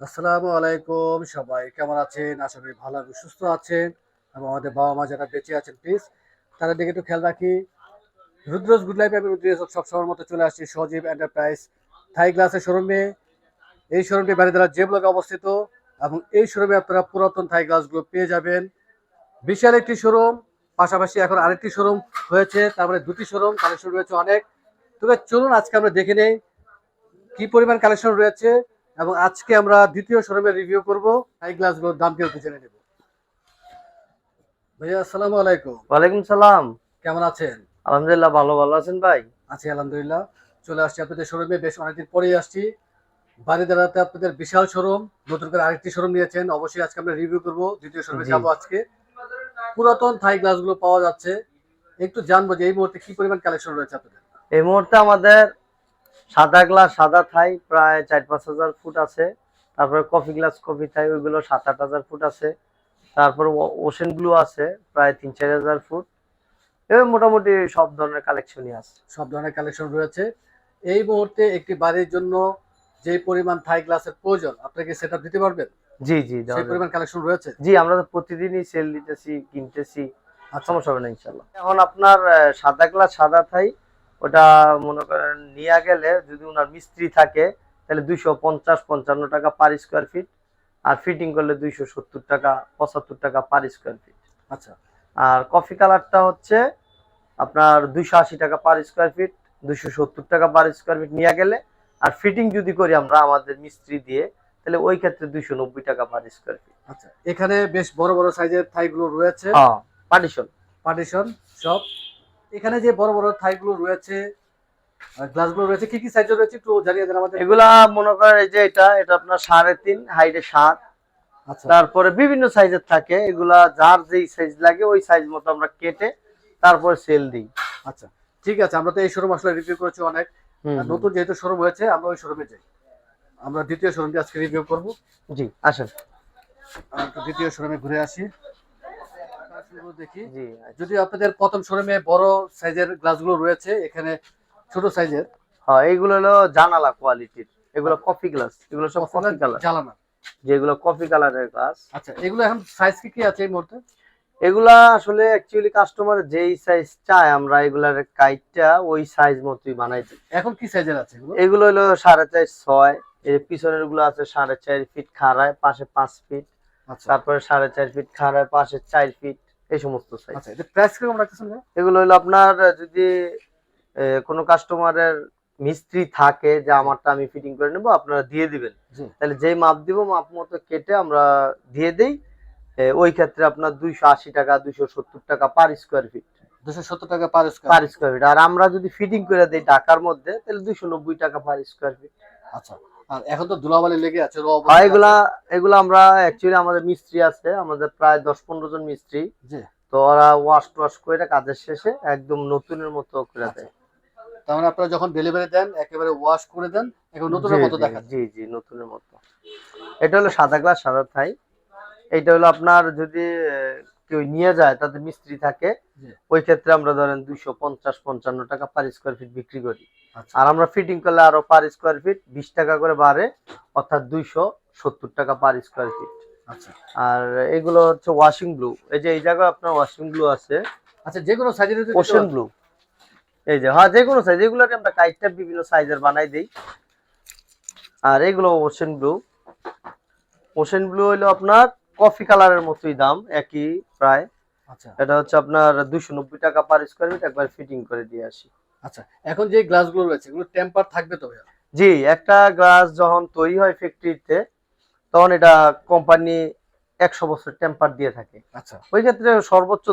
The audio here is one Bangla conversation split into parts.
আসসালামু আলাইকুম সবাই, কেমন আছেন? আশা করি ভালো এবং সুস্থ আছেন। এবং আমাদের বাবা মা যারা বেঁচে আছেন প্লিজ তাদের দিকে একটু খেয়াল রাখি। রুদ্রজ গুড লাইফ এবং রুদ্রজ সব সময়ের মতো চলে আসছি সজীব এন্টারপ্রাইজ থাই গ্লাসের শোরুমে। এই শোরুমটি বাড়িদারা যে ব্লকে অবস্থিত এবং এই শোরুমে আপনারা পুরাতন থাই গ্লাসগুলো পেয়ে যাবেন। বিশাল একটি শোরুম, পাশাপাশি এখন আরেকটি শোরুম হয়েছে, তারপরে দুটি শোরুম, কালেকশন রয়েছে অনেক। তবে চলুন আজকে আমরা দেখে নেই কি পরিমাণ কালেকশন রয়েছে। এবং আজকে আমরা দ্বিতীয় শোরুমের রিভিউ করব। হাই গ্লাসগুলোর দাম কেউ জেনে নেব। ভাইয়া আসসালামু আলাইকুম। ওয়ালাইকুম সালাম। কেমন আছেন? আলহামদুলিল্লাহ ভালো ভালো আছেন ভাই? আছি আলহামদুলিল্লাহ। চলে আসছি আপনাদের শোরুমে বেশ অনেকদিন পরেই আসছি। বাড়ি দাঁড়াতে আপনাদের বিশাল শোরুম নতুন করে আরেকটি শোরুম নিয়েছেন। অবশ্যই আজকে আমরা রিভিউ করব দ্বিতীয় শোরুমে। যাব আজকে। পুরাতন থাই গ্লাসগুলো পাওয়া যাচ্ছে। একটু জানব যে এই মুহূর্তে কি পরিমাণ কালেকশন রয়েছে আপনাদের? এই মুহূর্তে আমাদের সাদা গ্লাস সাদা থাই প্রায় চার পাঁচ হাজার ফুট আছে। তারপরে কফি গ্লাস কফি থাই ওইগুলো সাত আট হাজার ফুট আছে। তারপর ওশেন ব্লু আছে প্রায় তিন চার হাজার ফুট। এবার মোটামুটি সব ধরনের কালেকশনই আছে। সব ধরনের কালেকশন রয়েছে। এই মুহূর্তে একটি বাড়ির জন্য যে পরিমাণ থাই গ্লাসের প্রয়োজন আপনাকে সেটা দিতে পারবেন? জি জি সেই পরিমাণ কালেকশন রয়েছে? জি আমরা তো প্রতিদিনই সেল দিতেছি কিনতেছি। আচ্ছা। সমস্যা হবে না ইনশাল্লাহ এখন আপনার সাদা গ্লাস সাদা থাই ওটা মনে করেন নিয়ে গেলে যদি ওনার মিস্ত্রি থাকে তাহলে দুইশো পঞ্চাশ পঞ্চান্ন টাকা পার স্কোয়ার ফিট আর ফিটিং করলে দুইশো সত্তর টাকা পঁচাত্তর টাকা পার স্কোয়ার ফিট আচ্ছা। আর কফি কালারটা হচ্ছে আপনার দুইশো আশি টাকা পার স্কোয়ার ফিট দুইশো সত্তর টাকা পার স্কোয়ার ফিট নিয়ে গেলে আর ফিটিং যদি করি আমরা আমাদের মিস্ত্রি দিয়ে তাহলে ওই ক্ষেত্রে দুইশো নব্বই টাকা পার স্কোয়ার ফিট আচ্ছা এখানে বেশ বড় বড় সাইজের থাইগুলো রয়েছে। পার্টিশন পার্টিশন সব এখানে যে বড় বড় থাইগুলো রয়েছে গ্লাসগুলো রয়েছে কি কি সাইজের রয়েছে একটু জানিয়ে দেন আমাদের? এগুলা মনে করেন এই যে এটা এটা আপনার সাড়ে তিন হাইটে সাত। আচ্ছা। তারপরে বিভিন্ন সাইজের থাকে এগুলা যার যেই সাইজ লাগে ওই সাইজ মতো আমরা কেটে তারপরে সেল দিই। আচ্ছা ঠিক আছে আমরা তো এই শোরুম আসলে রিভিউ করেছি অনেক। নতুন যেহেতু শোরুম হয়েছে আমরা ওই শোরুমে যাই। আমরা দ্বিতীয় শোরুমটি আজকে রিভিউ করব। জি আসেন। দ্বিতীয় শোরুমে ঘুরে আসি। দেখি। যদি আপনাদের প্রথম শোরুমে বড় সাইজের গ্লাসগুলো রয়েছে এখানে ছোট সাইজের। হ্যাঁ এইগুলো হলো জানালা কোয়ালিটির এগুলো কফি গ্লাস এগুলো সব কফি কালার জ্বালানা যেগুলো কফি কালারের গ্লাস আচ্ছা এগুলো এখন সাইজ কি কি আছে এই মুহূর্তে? এগুলা আসলে অ্যাকচুয়ালি কাস্টমার যেই সাইজ চায় আমরা এগুলার কাইটটা ওই সাইজ মতোই বানাই দিই। এখন কি সাইজের আছে এগুলো? হলো সাড়ে চার ছয়। এই পিছনেরগুলো আছে সাড়ে চার ফিট খাড়ায় পাশে পাঁচ ফিট আচ্ছা। তারপরে সাড়ে চার ফিট খাড়ায় পাশে চার ফিট এই সমস্ত সাইজ আচ্ছা এটা প্রাইস কীরকম রাখতেছেন এগুলো হলো আপনার যদি কোনো কাস্টমারের মিস্ত্রি থাকে যে আমারটা আমি ফিটিং করে নেব আপনারা দিয়ে দিবেন। তাহলে যেই মাপ দিব মাপ মতো কেটে আমরা দিয়ে দেই। ওই ক্ষেত্রে আপনার দুইশো আশি টাকা দুইশো সত্তর টাকা পার স্কোয়ার ফিট দুশো সত্তর টাকা per square per square feet আর আমরা যদি ফিটিং করে দিই ঢাকার মধ্যে তাহলে দুইশো নব্বই টাকা পার স্কোয়ার ফিট আচ্ছা। এখন তো ধুলাবালি লেগে আছে এগুলা এগুলা আমরা অ্যাকচুয়ালি আমাদের মিস্ত্রি আছে আমাদের প্রায় দশ পনেরো জন মিস্ত্রি। জি। তো ওরা ওয়াশ টোয়াশ করে কাজের শেষে একদম নতুনের মতো করে আচ্ছা। দেয়। তার মানে আপনারা যখন ডেলিভারি দেন একেবারে ওয়াশ করে দেন এখন নতুনের মতো দেখা জি জি নতুনের মতো। এটা হলো সাদা গ্লাস সাদা থাই। এটা হলো আপনার যদি কেউ নিয়ে যায় তাদের মিস্ত্রি থাকে ওই ক্ষেত্রে আমরা ধরেন দুইশো পঞ্চাশ পঞ্চান্ন টাকা পার স্কোয়ার ফিট বিক্রি করি। আর আমরা ফিটিং করলে আরও পার স্কোয়ার ফিট বিশ টাকা করে বাড়ে অর্থাৎ দুইশো সত্তর টাকা পার স্কোয়ার ফিট আচ্ছা। আর এগুলো হচ্ছে ওয়াশিং ব্লু এই যে এই জায়গায় আপনার ওয়াশিং ব্লু আছে। আচ্ছা যে কোনো সাইজের যদি ব্লু এই যে হ্যাঁ যে কোনো সাইজ এগুলোকে আমরা কাইটটা বিভিন্ন সাইজের বানাই দেই। আর এগুলো ওশেন ব্লু ওশেন ব্লু হলো আপনার কফি কালারের মতোই দাম একই প্রায়। আচ্ছা। এটা হচ্ছে আপনার দুশো নব্বই টাকা পার স্কোয়ার ফিট একবার ফিটিং করে দিয়ে আসি। আচ্ছা এখন যে গ্লাসগুলো রয়েছে এগুলো টেম্পার থাকবে তো জি একটা গ্লাস যখন তৈরি হয় ফ্যাক্টরিতে তখন এটা কোম্পানি একশো বছর টেম্পার দিয়ে থাকে। আচ্ছা। ওই ক্ষেত্রে সর্বোচ্চ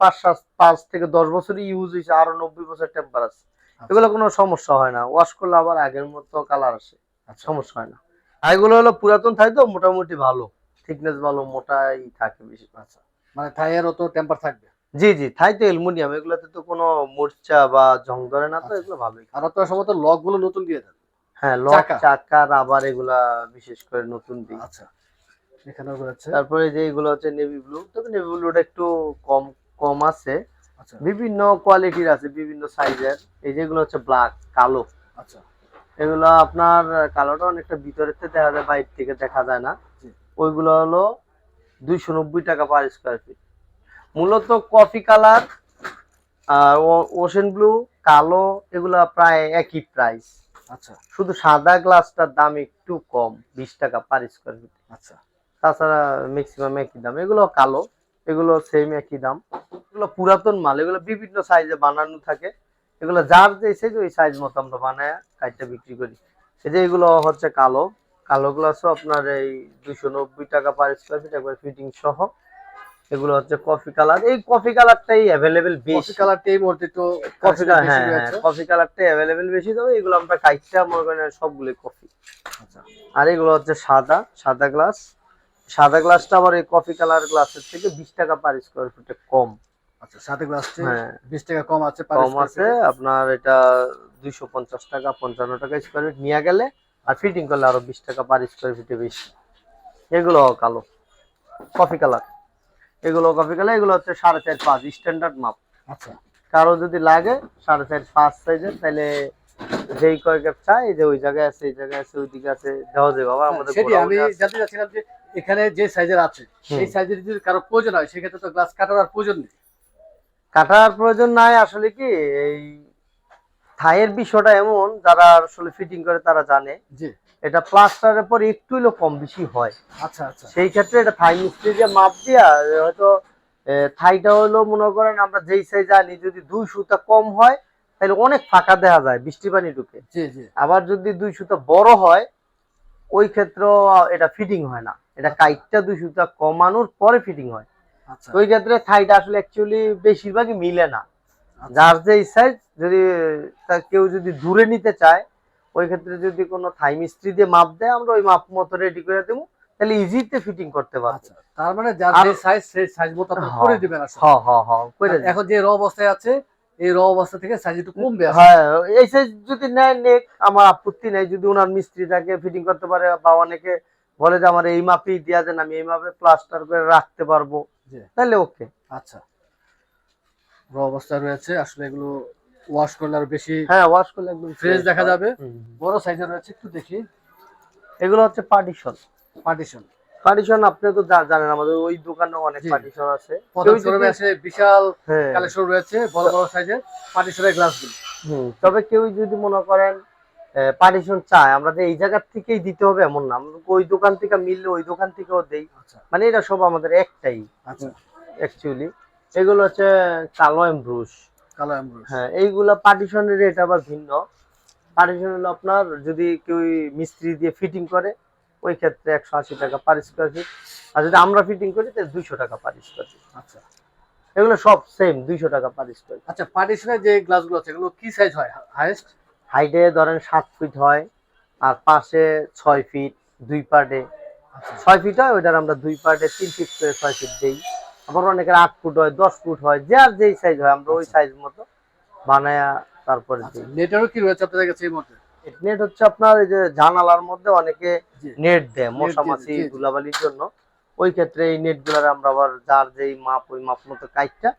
পাঁচ সাত- পাঁচ থেকে দশ বছরই ইউজ হয়েছে আরও নব্বই বছর টেম্পার আছে। আচ্ছা। এগুলো কোনো সমস্যা হয় না ওয়াশ করলে আবার আগের মতো কালার আসে আচ্ছা। সমস্যা হয় না। আর এগুলো হলো পুরাতন থাই তো মোটামুটি ভালো থিকনেস ভালো মোটাই থাকে বেশি। আচ্ছা মানে থাইয়েরও তো টেম্পার থাকবে? জি জি থাই তো অ্যালুমিনিয়াম এগুলোতে তো কোনো মূর্ছা বা জং ধরে না তো আচ্ছা। এগুলো ভালোই আর আপনারা সম্ভবত লকগুলো নতুন দিয়ে দেন। হ্যাঁ লক চাকা। রাবার এগুলা বিশেষ করে নতুন দিই। আচ্ছা এখানেও রয়েছে তারপরে যে এগুলো হচ্ছে নেভি ব্লু তবে নেভি ব্লুটা একটু কম কম আছে। আচ্ছা। বিভিন্ন কোয়ালিটির আছে বিভিন্ন সাইজের। এই যেগুলো হচ্ছে ব্ল্যাক কালো। আচ্ছা। এগুলো আপনার কালোটা অনেকটা ভিতরের থেকে দেখা যায় বাইরে থেকে দেখা যায় না। ওইগুলো হলো দুইশো নব্বই টাকা পার স্কোয়ার ফিট মূলত কফি কালার আর ওশেন ব্লু কালো এগুলা প্রায় একই প্রাইস আচ্ছা। শুধু সাদা গ্লাসটার দাম একটু কম বিশ টাকা পার স্কোয়ার ফিট আচ্ছা। তাছাড়া ম্যাক্সিমাম একই দাম। এগুলো কালো এগুলো সেম একই দাম। এগুলো পুরাতন মাল এগুলো বিভিন্ন সাইজে বানানো থাকে। এগুলো যার যে সাইজ ওই সাইজ মতো আমরা বানায় কাইটটা বিক্রি করি। এই যে এগুলো হচ্ছে কালো। কালো গ্লাসও আপনার এই দুশো নব্বই টাকা পার স্কোয়ার ফিট একবার ফিটিং সহ। এগুলো হচ্ছে কফি কালার এই কফি কালারটাই অ্যাভেলেবেল বেশি। কালারটা এই মুহূর্তে একটু কফি কালার হ্যাঁ কফি কালারটাই অ্যাভেলেবেল বেশি। তবে এগুলো আমরা কাইটটা মনে করেন সবগুলোই কফি আচ্ছা। আর এগুলো হচ্ছে সাদা সাদা গ্লাস সাদা গ্লাসটা আবার এই কফি কালার গ্লাসের থেকে বিশ টাকা পার স্কোয়ার ফুটে কম। আচ্ছা সাথে গ্লাসটি হ্যাঁ। বিশ টাকা কম আছে কম আছে আপনার এটা দুইশো পঞ্চাশ টাকা পঞ্চান্ন টাকা স্কোয়ার ফিট নিয়ে গেলে আর ফিটিং করলে আরও বিশ টাকা পার স্কোয়ার ফিটে বেশি। এগুলো কালো কফি কালার এগুলো কপি কালার এগুলো হচ্ছে সাড়ে চার পাঁচ স্ট্যান্ডার্ড মাপ আচ্ছা। কারও যদি লাগে সাড়ে চার পাঁচ সাইজের তাহলে যেই কয় গ্যাপ চাই যে ওই জায়গায় আছে এই জায়গায় আছে ওইদিকে আছে দেওয়া যাবে বাবা আমাদের হ্যাঁ, সেটি আমি জানতে চাচ্ছিলাম যে এখানে যে সাইজের আছে সেই সাইজের যদি কারও প্রয়োজন হয় সেক্ষেত্রে তো গ্লাস কাটার আর প্রয়োজন নেই। কাটার প্রয়োজন নাই আসলে কি এই থাইয়ের বিষয়টা এমন যারা আসলে ফিটিং করে তারা জানে। জি। এটা প্লাস্টারের পর একটু হলেও কম বেশি হয়। আচ্ছা আচ্ছা। সেই ক্ষেত্রে এটা থাই মিস্ত্রি যে মাপ দিয়া হয়তো থাইটা হলো মনে করেন আমরা যেই সাইজ আনি যদি দুই সুতা কম হয় তাহলে অনেক ফাঁকা দেখা যায় বৃষ্টি পানি ঢুকে। জি জি। আবার যদি দুই সুতা বড় হয় ওই ক্ষেত্রে এটা ফিটিং হয় না। এটা কাইটটা দুই সুতা কমানোর পরে ফিটিং হয়। আচ্ছা। ওই ক্ষেত্রে থাইটা আসলে অ্যাকচুয়ালি বেশিরভাগই মিলে না। আচ্ছা। যার যে সাইজ যদি কেউ যদি দূরে নিতে চায় ওই ক্ষেত্রে যদি কোনো থাই মিস্ত্রি দিয়ে মাপ দেয় আমরা ওই মাপ মতো রেডি করে দেবো। তাহলে ইজিতে ফিটিং করতে পারব। আচ্ছা তার মানে যার যে সাইজ সেই সাইজ মতো আপনি হ্যাঁ। করে দিবেন আসলে। হ হ হ করে এখন যে র অবস্থায় আছে এই র অবস্থা থেকে সাইজ একটু কমবে হ্যাঁ এই সাইজ যদি নেয় নেক আমার আপত্তি নেই। যদি ওনার মিস্ত্রি তাকে ফিটিং করতে পারে বা অনেকে বলে যে আমার এই মাপেই দেওয়া দেন আমি এই মাপে প্লাস্টার করে রাখতে পারব। তাহলে ওকে আচ্ছা। র অবস্থায় রয়েছে আসলে এগুলো ওয়াশ করলে আরও বেশি হ্যাঁ ওয়াশ করলে একদম ফ্রেশ দেখা যাবে। বড় সাইজের রয়েছে একটু দেখি। এগুলো হচ্ছে পার্টিশন পার্টিশন পার্টিশন আপনি তো জানেন আমাদের ওই দোকানে অনেক পার্টিশন আছে। প্রথম আছে বিশাল হ্যাঁ। কালেকশন রয়েছে বড় বড় সাইজের পার্টিশনের গ্লাসগুলো তবে কেউ যদি মনে করেন পার্টিশন চায় আমরা যে এই জায়গার থেকেই দিতে হবে এমন না। ওই দোকান থেকে মিললে ওই দোকান থেকেও দেই। আচ্ছা। মানে এটা সব আমাদের একটাই। আচ্ছা। অ্যাকচুয়ালি এগুলো হচ্ছে কালো এমব্রুশ। কালো এমব্রয়ডারি হ্যাঁ এইগুলো পার্টিশনের রেট আবার ভিন্ন। পার্টিশন হলো আপনার যদি কেউ মিস্ত্রি দিয়ে ফিটিং করে ওই ক্ষেত্রে একশো আশি টাকা পার স্কোয়ার ফিট আর যদি আমরা ফিটিং করি তাহলে দুইশো টাকা পার স্কোয়ার ফিট আচ্ছা। এগুলো সব সেম দুইশো টাকা পার স্কোয়ার ফিট আচ্ছা পার্টিশনের যে গ্লাসগুলো আছে এগুলো কি সাইজ হয়? হাইয়েস্ট হাইটে ধরেন সাত ফিট হয় আর পাশে ছয় ফিট দুই পার্টে আচ্ছা। ছয় ফিট হয় ওইটার আমরা দুই পার্টে তিন ফিট করে ছয় ফিট দেই। আবার অনেকের আট ফুট হয় দশ ফুট হয় যার যেই সাইজ হয় আমরা ওই সাইজ মতো বানায়া তারপরে আচ্ছা নেটেরও কি রয়েছে আপনাদের কাছে এই নেট হচ্ছে আপনার এই যে জানালার মধ্যে অনেকে নেট দেয় মশা মাছি। ধুলাবালির জন্য। ওই ক্ষেত্রে এই নেটগুলার আমরা আবার যার যেই মাপ ওই মাপ মতো কাইটটা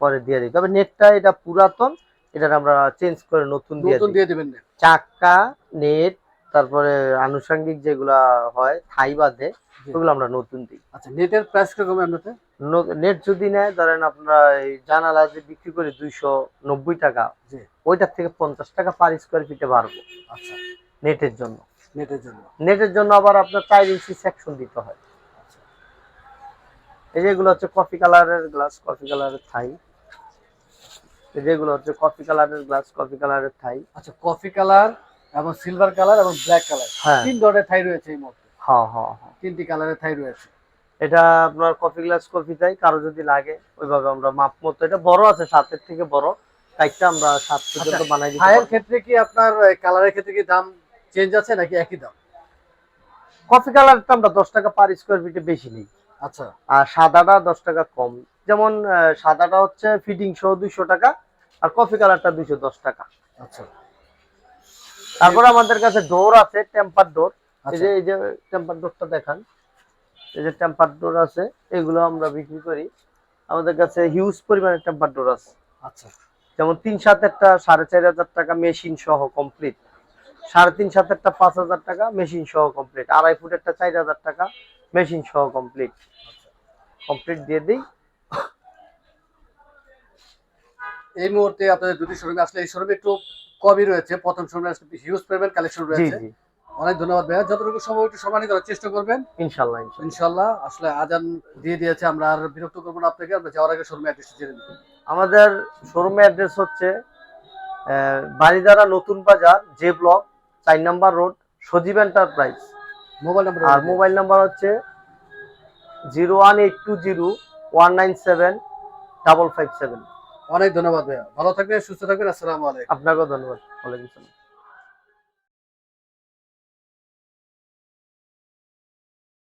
পরে দিয়ে দিই। তবে নেটটা এটা পুরাতন এটার আমরা চেঞ্জ করে নতুন দিয়ে দেবেন চাক্কা নেট তারপরে আনুষঙ্গিক যেগুলা হয় থাই বাদে। ওগুলো আমরা নতুন দিই। আচ্ছা নেটের প্রাইস কীরকম আপনাদের? নেট যদি নেয় ধরেন আপনারা এই জানালা যে বিক্রি করে দুইশো নব্বই টাকা ওইটার থেকে পঞ্চাশ টাকা পার স্কোয়ার ফিটে বাড়বো। আচ্ছা। নেটের জন্য। নেটের জন্য। নেটের জন্য আবার আপনার চার ইঞ্চি সেকশন দিতে হয়। এই যেগুলো হচ্ছে কফি কালারের গ্লাস কফি কালারের থাই। এই যেগুলো হচ্ছে কফি কালারের গ্লাস কফি কালারের থাই। আচ্ছা কফি কালার এবং সিলভার কালার এবং ব্ল্যাক কালার তিন ধরনের থাই রয়েছে এই মুহূর্তে। হ্যাঁ হ্যাঁ হ্যাঁ। তিনটি কালারের থাই রয়েছে। এটা আপনার কফি গ্লাস কফি চাই কারও যদি লাগে ওইভাবে আমরা মাপ মতো এটা বড় আছে সাতের থেকে বড়। কাইটটা আমরা সাত পর্যন্ত আচ্ছা, বানাই দিতে থাইয়ের ক্ষেত্রে কি আপনার কালারের ক্ষেত্রে কি দাম চেঞ্জ আছে নাকি একই দাম? কফি কালারটা আমরা দশ টাকা পার স্কোয়ার ফিটে বেশি নেই। আচ্ছা। আর সাদাটা দশ টাকা কম। যেমন সাদাটা হচ্ছে ফিটিং সহ দুইশো টাকা আর কফি কালারটা দুইশো দশ টাকা। আচ্ছা। তারপরে আমাদের কাছে ডোর আছে টেম্পার ডোর এই আচ্ছা। যে এই যে টেম্পার ডোরটা দেখান। এই যে টেম্পার ডোর আছে এগুলো আমরা বিক্রি করি। আমাদের কাছে হিউজ পরিমাণে টেম্পার ডোর আছে। আচ্ছা। যেমন তিন সাত একটা সাড়ে চার হাজার টাকা মেশিন সহ কমপ্লিট সাড়ে তিন সাতেরটা পাঁচ হাজার টাকা মেশিন সহ কমপ্লিট আড়াই ফুটেরটা চার হাজার টাকা মেশিন সহ কমপ্লিট কমপ্লিট দিয়ে দিই। এই মুহূর্তে আপনাদের দুটি শোরুমে আসলে এই শোরুমে একটু কমই রয়েছে। প্রথম শোরুমে আসলে হিউজ পেমেন্ট কালেকশন রয়েছে। অনেক ধন্যবাদ ভাইয়া। যতটুকু সম্ভব একটু সম্মানিত করার চেষ্টা করবেন ইনশাল্লাহ ইনশাল্লাহ। আসলে আজান দিয়ে দিয়েছে আমরা আর বিরক্ত করব না আপনাকে। আমরা যাওয়ার আগে শোরুমে অ্যাড্রেস জেনে নিব। আমাদের শোরুমের অ্যাড্রেস হচ্ছে বাড়িদারা নতুন বাজার জে ব্লক চার number road Sajib enterprise mobile number আর মোবাইল নাম্বার হচ্ছে zero one eight two zero one nine seven double five seven অনেক ধন্যবাদ ভাইয়া। ভালো থাকবেন সুস্থ থাকবেন আসসালামু আপনাকেও ধন্যবাদ। ওয়ালাইকুম সালাম